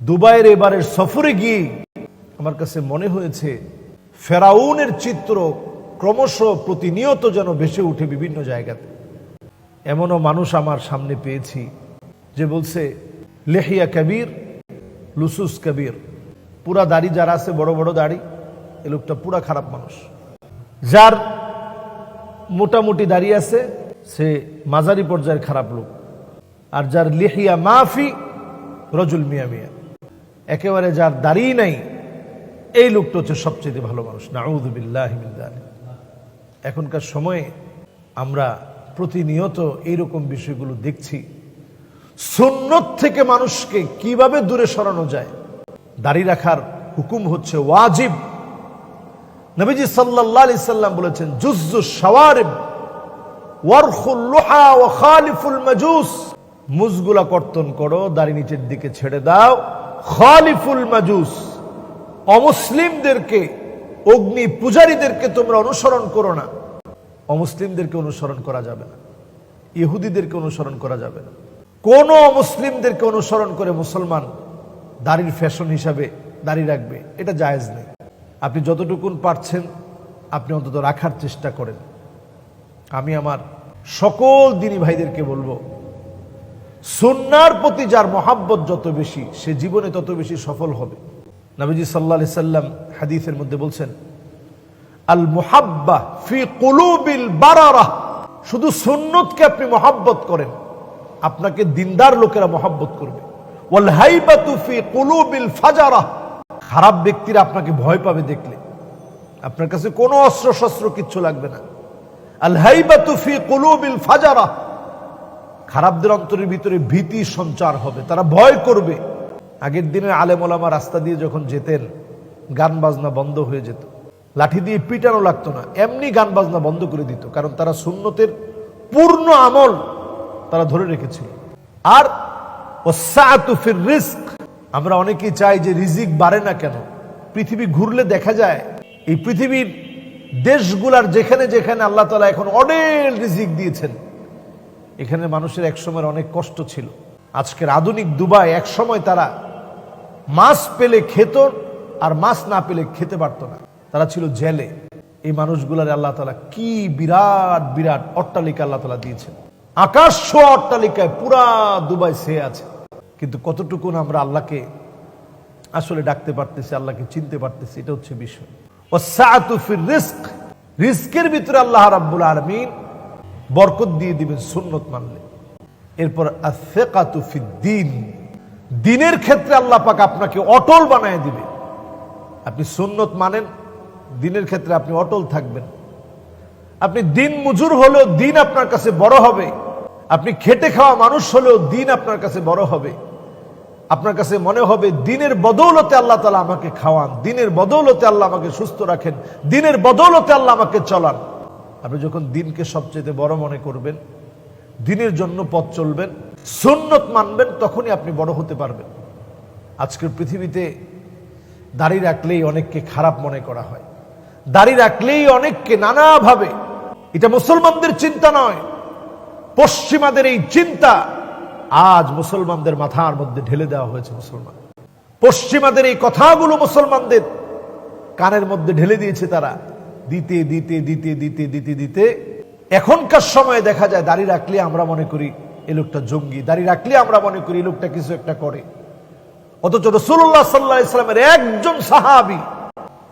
দুবাইয়ের এবারের সফরে গিয়ে আমার কাছে মনে হয়েছে, ফেরাউনের চিত্র ক্রমশ প্রতিনিয়ত যেন ভেসে উঠে বিভিন্ন জায়গাতে। এমনও মানুষ আমার সামনে পেয়েছি যে বলছে, লেহিয়া কবির, লুসুস কবির। পুরা দাড়ি যারা আছে, বড় বড় দাড়ি, এ লোকটা পুরা খারাপ মানুষ। যার মোটামুটি দাঁড়িয়ে আছে, সে মাঝারি পর্যায়ের খারাপ লোক। আর যার লিহিয়া মাফি, রজুল মিয়া মিয়া। একেবারে যার দাঁড়িয়ে নাই, এই লোকটা হচ্ছে সবচেয়ে ভালো মানুষ। নাউদুবিল্লাহ এখনকার সময়ে আমরা প্রতিনিয়ত এইরকম বিষয়গুলো দেখছি। সুন্নত থেকে মানুষকে কীভাবে দূরে সরানো যায় দাড়ি রাখার হুকুম হচ্ছে ওয়াজিব। নবীজি আলাইহি সাল্লাম বলেছেন খালিফুল মাজুস। মুজগুলা কর্তন করো, দাড়ি নিচের দিকে ছেড়ে দাও। খালিফুল মাজুস, অমুসলিমদেরকে, অগ্নি পূজারীদেরকে তোমরা অনুসরণ করো না। অমুসলিমদেরকে অনুসরণ করা যাবে না। ইহুদিদেরকে অনুসরণ করা যাবে না। কোন মুসলিমদেরকে অনুসরণ করে মুসলমান দাড়ির ফ্যাশন হিসাবে দাড়ি রাখবে, এটা জায়েজ নেই। আপনি যতটুকুন পারছেন, আপনি অন্তত রাখার চেষ্টা করেন। আমি আমার সকল দিনী ভাইদেরকে বলব সুন্নার প্রতি যার মহাব্বত যত বেশি, সে জীবনে তত বেশি সফল হবে। নবীজি সাল্লাহ সাল্লাম হাদিসের মধ্যে বলছেন, আল মুহাব্বা ফি কুলুবিল বারারা। শুধু সুন্নতকে আপনি মহাব্বত করেন, আপনাকে দিনদার লোকেরা মহাব্বত করবে। ফাজারা। খারাপ ব্যক্তিরা আপনাকে ভয় পাবে দেখলে। আপনার কাছে কোনো অস্ত্র শস্ত্র কিচ্ছু লাগবে না। আল হাইবাতু ফি কুলুবিল ফাজারা। খারাপদের অন্তরের ভিতরে ভীতি সঞ্চার হবে, তারা ভয় করবে। আগের দিনের আলেম ওলামা রাস্তা দিয়ে যখন যেতেন, গান বাজনা বন্ধ হয়ে যেত। লাঠি দিয়ে পিটানো লাগতো না, এমনি গান বাজনা বন্ধ করে দিত, কারণ তারা সুন্নতের পূর্ণ আমল তারা ধরে রেখেছিল। আর ফির রিস্ক, আমরা অনেকেই চাই যে রিজিক বাড়ে না কেন, পৃথিবী ঘুরলে দেখা যায়, এই পৃথিবীর দেশগুলার যেখানে যেখানে আল্লাহ তালা এখন অনেক রিজিক দিয়েছেন। এখানে মানুষের এক সময় অনেক কষ্ট ছিল। আজকের আধুনিক দুবাই এক সময় তারা মাছ পেলে খেত আর মাছ না পেলে খেতে পারতো না। তারা ছিল জেলে। এই মানুষগুলার আল্লাহ তালা কি বিরাট বিরাট অট্টালিকা আল্লাহ তালা দিয়েছেন। আকাশ ছোঁয়া অট্টালিকায় পুরা দুবাই সে আছে। কিন্তু কতটুকুন আমরা আল্লাহকে আসলে ডাকতে পারতেছি, আল্লাহকে চিনতে পারতেছি, এটা হচ্ছে বিষয়। ও ফির রিস্ক। রিস্কের ভিতরে আল্লাহ রাব্বুল আলমিন বরকত দিয়ে দিবেন সুন্নত মানলে। এরপর দিন দিনের ক্ষেত্রে আল্লাহ পাক আপনাকে অটল বানায় দিবে। আপনি সুন্নত মানেন, দিনের ক্ষেত্রে আপনি অটল থাকবেন। আপনি দিন মজুর হলেও দিন আপনার কাছে বড় হবে। আপনি খেটে খাওয়া মানুষ হলেও দিন আপনার কাছে বড় হবে। আপনার কাছে মনে হবে দিনের বদৌলতে আল্লাহ তালা আমাকে খাওয়ান, দিনের বদৌলতে আল্লাহ আমাকে সুস্থ রাখেন, দিনের বদৌলতে আল্লাহ আমাকে চলান। আপনি যখন দিনকে সবচেয়ে বড় মনে করবেন, দিনের জন্য পথ চলবেন, সুন্নত মানবেন, তখনই আপনি বড় হতে পারবেন। আজকের পৃথিবীতে দাড়ি রাখলেই অনেককে খারাপ মনে করা হয়। দাড়ি রাখলেই অনেককে নানাভাবে, এটা মুসলমানদের চিন্তা নয়, পশ্চিমাদের এই চিন্তা আজ মুসলমানদের মাথার মধ্যে ঢেলে দেওয়া হয়েছে মুসলমান। পশ্চিমাদের এই কথাগুলো মুসলমানদের কানের মধ্যে ঢেলে দিয়েছে তারা। দিতে দিতে দিতে দিতে দিতে দিতে। এখনকার সময়ে দেখা যায় দাড়ি রাখলে আমরা মনে করি এই লোকটা জঙ্গি, দাড়ি রাখলে আমরা মনে করি এই লোকটা কিছু একটা করে। অথচ রসুল্লাহ সাল্লাহ ইসলামের একজন সাহাবি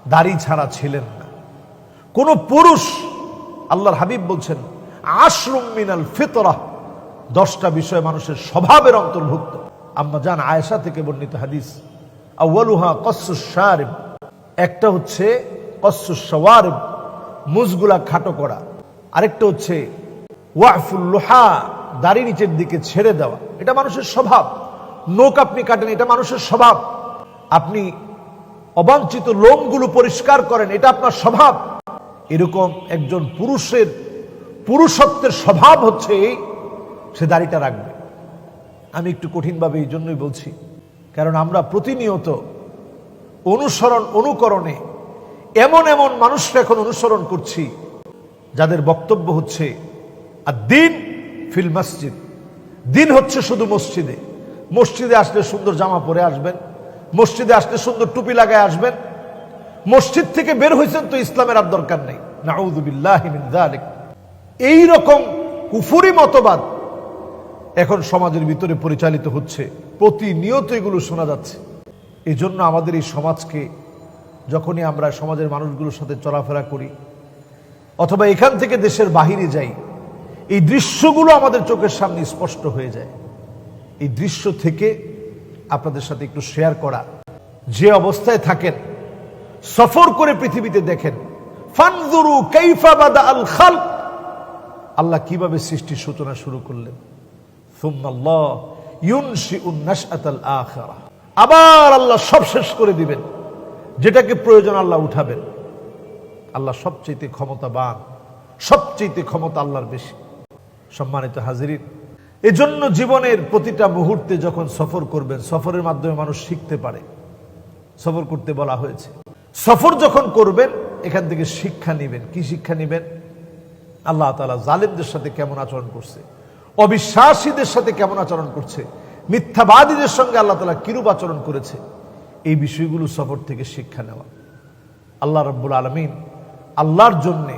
দাড়ি ছাড়া ছিলেন না। কোন পুরুষ, আল্লাহর হাবিব বলছেন, আশরুম মিনাল ফিতরা দশটা বিষয় মানুষের স্বভাবের অন্তর্ভুক্ত। আম্মা জান আয়েশা থেকে বর্ণিত হাদিস আউ্বালুহা কসুসারিব একটা হচ্ছে কসুসারিব মুজগুলা খাটো করা। আরেকটা হচ্ছে, ওয়াফুল লোহা, দাড়ি নিচের দিকে ছেড়ে দেওয়া। এটা মানুষের স্বভাব। নোক আপনি কাটেন, এটা মানুষের স্বভাব। আপনি অবাঞ্ছিত লোমগুলো পরিষ্কার করেন, এটা আপনার স্বভাব। এরকম একজন পুরুষের পুরুষত্বের স্বভাব হচ্ছে সে দাড়িটা রাখবে। আমি একটু কঠিনভাবে এই জন্যই বলছি, কারণ আমরা প্রতিনিয়ত অনুসরণ, অনুকরণে এমন এমন মানুষরা এখন অনুসরণ করছি, যাদের বক্তব্য হচ্ছে, আর দিন ফিল মসজিদ। দিন হচ্ছে শুধু মসজিদে। মসজিদে আসলে সুন্দর জামা পরে আসবেন, মসজিদে আসলে সুন্দর টুপি লাগায় আসবেন। মসজিদ থেকে বের হয়েছেন তো ইসলামের আর দরকার নেই। এই রকম কুফুরি মতবাদ এখন সমাজের ভিতরে পরিচালিত হচ্ছে। প্রতিনিয়ত এগুলো শোনা যাচ্ছে। এজন্য আমাদের এই সমাজকে যখনই আমরা সমাজের মানুষগুলোর সাথে চলাফেরা করি, অথবা এখান থেকে দেশের বাহিরে যাই, এই দৃশ্যগুলো আমাদের চোখের সামনে স্পষ্ট হয়ে যায়। এই দৃশ্য থেকে আপনাদের সাথে একটু শেয়ার করা। যে অবস্থায় থাকেন, সফর করে পৃথিবীতে দেখেন, ফানজুরু কাইফা বাদা আল খালক, আল্লাহ কীভাবে সৃষ্টির সূচনা শুরু করলেন। আবার আল্লাহ সব শেষ করে দিবেন। যেটাকে প্রয়োজন আল্লাহ উঠাবেন। আল্লাহ সবচেয়ে ক্ষমতাবান সবচেয়ে ক্ষমতা আল্লাহর বেশি। সম্মানিত হাজিরিন, এজন্য জীবনের প্রতিটা মুহূর্তে যখন সফর করবেন, সফরের মাধ্যমে মানুষ শিখতে পারে। সফর করতে বলা হয়েছে। সফর যখন করবেন, এখান থেকে শিক্ষা নেবেন। কি শিক্ষা নেবেন? আল্লাহ তালা জালেমদের সাথে কেমন আচরণ করছে? অবিশ্বাসীদের সাথে কেমন আচরণ করছে? মিথ্যাবাদীদের সঙ্গে আল্লাহ তালা কিরূপ আচরণ করেছে? এই বিষয়গুলো সফর থেকে শিক্ষা নেওয়া। আল্লাহ রব্বুল আলমিন আল্লাহর জন্যে